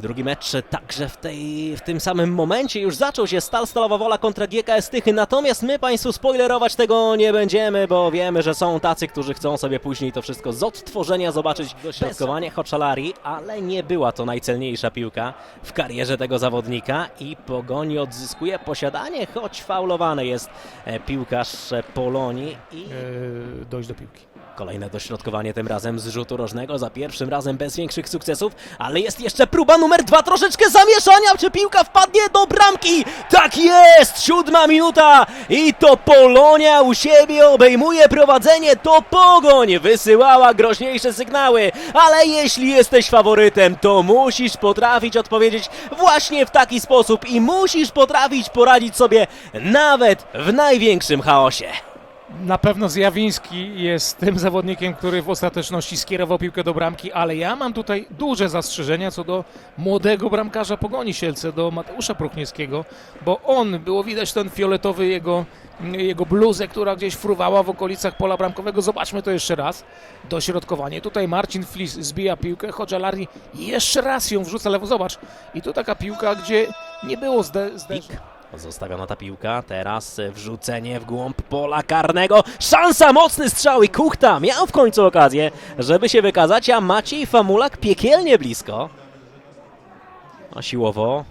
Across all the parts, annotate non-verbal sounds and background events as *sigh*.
Drugi mecz także w, tej, w tym samym momencie. Już zaczął się Stal Stalowa Wola kontra GKS Tychy, natomiast my Państwu spoilerować tego nie będziemy, bo wiemy, że są tacy, którzy chcą sobie później to wszystko z odtworzenia zobaczyć. Dośrodkowanie Hoczalari, ale nie była to najcelniejsza piłka w karierze tego zawodnika i Pogoni odzyskuje posiadanie, choć faulowany jest e, piłkarz Polonii i e, dojść do piłki. Kolejne dośrodkowanie tym razem z rzutu rożnego, za pierwszym razem bez większych sukcesów, ale jest jeszcze próba numer dwa, troszeczkę zamieszania, czy piłka wpadnie do bramki? Tak jest! Siódma minuta i to Polonia u siebie obejmuje prowadzenie, to Pogoń wysyłała groźniejsze sygnały, ale jeśli jesteś faworytem, to musisz potrafić odpowiedzieć właśnie w taki sposób i musisz potrafić poradzić sobie nawet w największym chaosie. Na pewno Zjawiński jest tym zawodnikiem, który w ostateczności skierował piłkę do bramki, ale ja mam tutaj duże zastrzeżenia co do młodego bramkarza Pogoni Sielce, do Mateusza Pruchniewskiego, bo on, było widać ten fioletowy jego, jego bluzę, która gdzieś fruwała w okolicach pola bramkowego. Zobaczmy to jeszcze raz. Dośrodkowanie. Tutaj Marcin Flis zbija piłkę, Hodżalari jeszcze raz ją wrzuca lewo. Zobacz. I tu taka piłka, gdzie nie było zde-. Zostawiona ta piłka, teraz wrzucenie w głąb pola karnego. Szansa, mocny strzał i Kuchta miał w końcu okazję, żeby się wykazać, a Maciej Famulak piekielnie blisko. A siłowo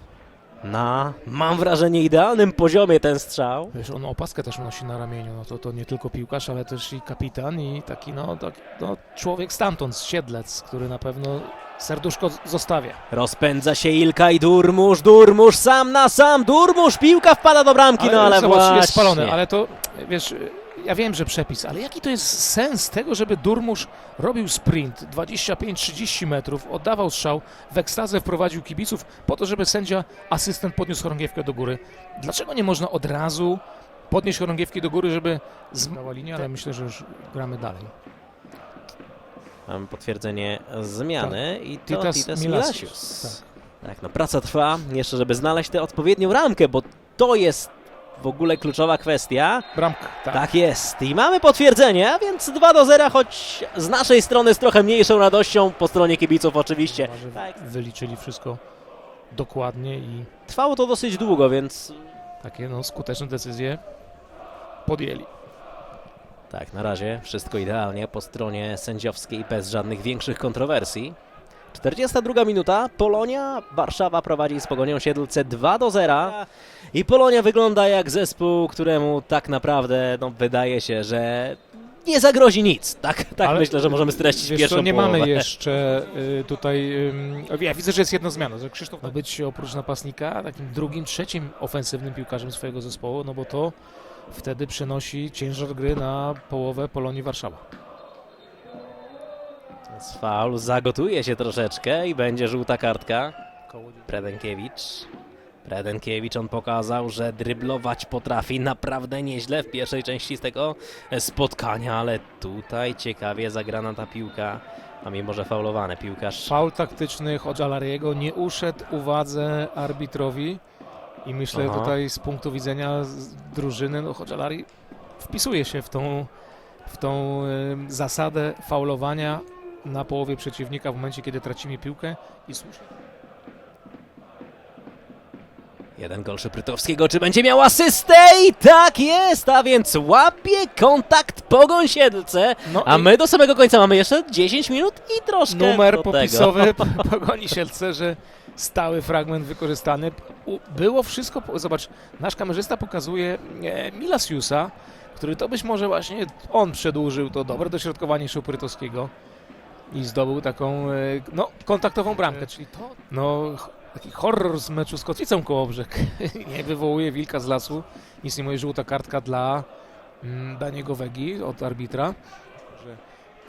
na, mam wrażenie, idealnym poziomie ten strzał. Wiesz, on opaskę też nosi na ramieniu, no to, to nie tylko piłkarz, ale też i kapitan i taki no, tak, no człowiek stamtąd, z Siedlec, który na pewno serduszko zostawia. Rozpędza się Ilka i Durmusz, Durmusz sam na sam, Durmusz, piłka wpada do bramki, no ale zobacz, właśnie. jest spalony, ale to, wiesz, ja wiem, że przepis, ale jaki to jest sens tego, żeby Durmusz robił sprint 25-30 metrów, oddawał strzał, w ekstazę wprowadził kibiców po to, żeby sędzia, asystent podniósł chorągiewkę do góry. Dlaczego nie można od razu podnieść chorągiewki do góry, żeby zmała linię, ale myślę, że już gramy dalej. Mamy potwierdzenie zmiany i to Titas Titas Milasius, Milasius. tak. Tak, no praca trwa jeszcze, żeby znaleźć tę odpowiednią ramkę, bo to jest w ogóle kluczowa kwestia. Bramka, tak. Tak jest. I mamy potwierdzenie, a więc 2 do 0, choć z naszej strony z trochę mniejszą radością, po stronie kibiców oczywiście. Tak. Wyliczyli wszystko dokładnie i Trwało to dosyć długo, więc takie no, skuteczne decyzje podjęli. tak, na razie wszystko idealnie po stronie sędziowskiej, bez żadnych większych kontrowersji. 42 minuta, Polonia, Warszawa prowadzi z Pogonią Siedlce 2 do 0 i Polonia wygląda jak zespół, któremu tak naprawdę no, wydaje się, że nie zagrozi nic. Tak, tak Ale myślę, że możemy streścić Wiesz pierwszą co, nie połowę. mamy jeszcze y, tutaj. ym, ja widzę, że jest jedna zmiana, że Krzysztof ma być oprócz napastnika takim drugim, trzecim ofensywnym piłkarzem swojego zespołu, no bo to wtedy przenosi ciężar gry na połowę Polonii Warszawa. Z faul zagotuje się troszeczkę i będzie żółta kartka. Predenkiewicz. Predenkiewicz on pokazał, że dryblować potrafi naprawdę nieźle w pierwszej części z tego spotkania, ale tutaj ciekawie zagrana ta piłka, a mimo że faulowany piłkarz. Faul taktyczny Hodżalariego nie uszedł uwadze arbitrowi i myślę Aha. tutaj z punktu widzenia drużyny, no Hodżalari wpisuje się w tą, w tą ym, zasadę faulowania na połowie przeciwnika w momencie, kiedy tracimy piłkę i słusznie. Jeden gol Szyprytowskiego, czy będzie miał asystę? I tak jest, a więc łapie kontakt Pogoń Siedlce, No a my do samego końca mamy jeszcze 10 minut i troszkę numer popisowy. Pogoni Sielce, że stały fragment wykorzystany. Było wszystko, po- zobacz, nasz kamerzysta pokazuje e, Milasiusa, który to być może właśnie on przedłużył to dobre dośrodkowanie Szuprytowskiego i zdobył taką e, no, kontaktową bramkę, czyli to no, taki horror z meczu z Kotwicą Kołobrzeg. *laughs* nie wywołuje wilka z lasu, nic nie mówi, żółta kartka dla mm, Daniego Wegi od arbitra.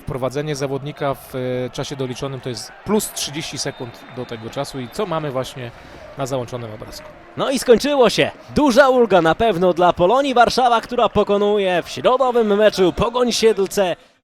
Wprowadzenie zawodnika w e, czasie doliczonym to jest plus 30 sekund do tego czasu i co mamy właśnie na załączonym obrazku. No i skończyło się. Duża ulga na pewno dla Polonii Warszawa, która pokonuje w środowym meczu Pogoń Siedlce